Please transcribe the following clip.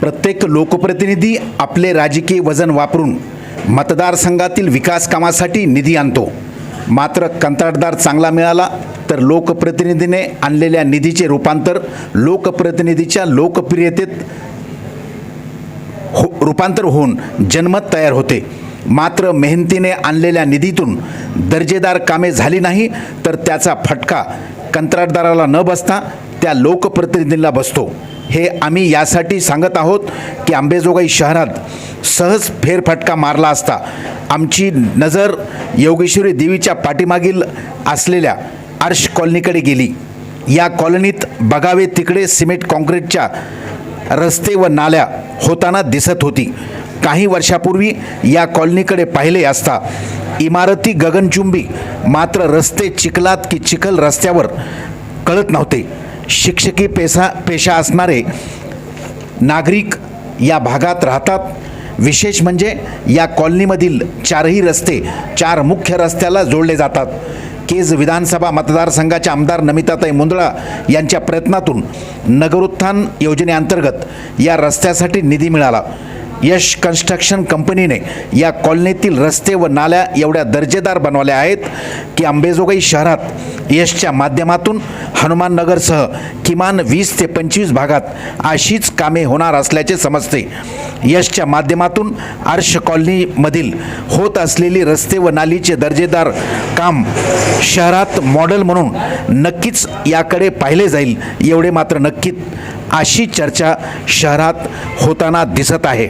प्रत्येक लोकप्रतिनिधी आपले राजकीय वजन वापरून मतदारसंघातील विकास कामासाठी निधी आणतो. मात्र कंत्राटदार चांगला मिळाला तर लोकप्रतिनिधीने आणलेल्या निधीचे रूपांतर लोकप्रतिनिधीच्या लोकप्रियतेत हो रूपांतर होऊन जनमत तयार होते. मात्र मेहनतीने आणलेल्या निधीतून दर्जेदार कामे झाली नाही तर त्याचा फटका कंत्राटदाराला न बसता त्या लोकप्रतिनिधींना बसतो. हे आम्ही यासाठी सांगत आहोत की आंबेजोगाई शहरात सहज फेरफटका मारला असता आमची नजर योगेश्वरी देवीच्या पाठीमागील असलेल्या आर्श कॉलनीकडे गेली. या कॉलनीत बघावे तिकडे सिमेंट कॉन्क्रीटच्या रस्ते व नाल्या होताना दिसत होती. काही वर्षापूर्वी या कॉलनीकडे पाहिले असता इमारती गगनचुंबी मात्र रस्ते चिखलात की चिखल रस्त्यावर कळत नव्हते. शिक्षकी पेशा पेशा असणारे नागरिक या भागात राहतात. विशेष म्हणजे या कॉलनीमधील चारही रस्ते चार मुख्य रस्त्याला जोडले जातात. केज विधानसभा मतदारसंघाच्या आमदार नमिताताई मुंदळा यांच्या प्रयत्नातून नगरोत्थान योजनेअंतर्गत या रस्त्यासाठी निधी मिळाला. यश कन्स्ट्रक्शन कंपनीने या कॉलनीतील रस्ते व नाल्या एवढ्या दर्जेदार बनवल्या आहेत की अंबेजोगाई शहरात यशच्या माध्यमातून हनुमाननगरसह किमान वीस ते पंचवीस भागात अशीच कामे होणार असल्याचे समजते. यशच्या माध्यमातून आर्श कॉलनीमधील होत असलेली रस्ते व नालीचे दर्जेदार काम शहरात मॉडेल म्हणून नक्कीच याकडे पाहिले जाईल एवढे मात्र नक्कीच अशी चर्चा शहरात होताना दिसत आहे.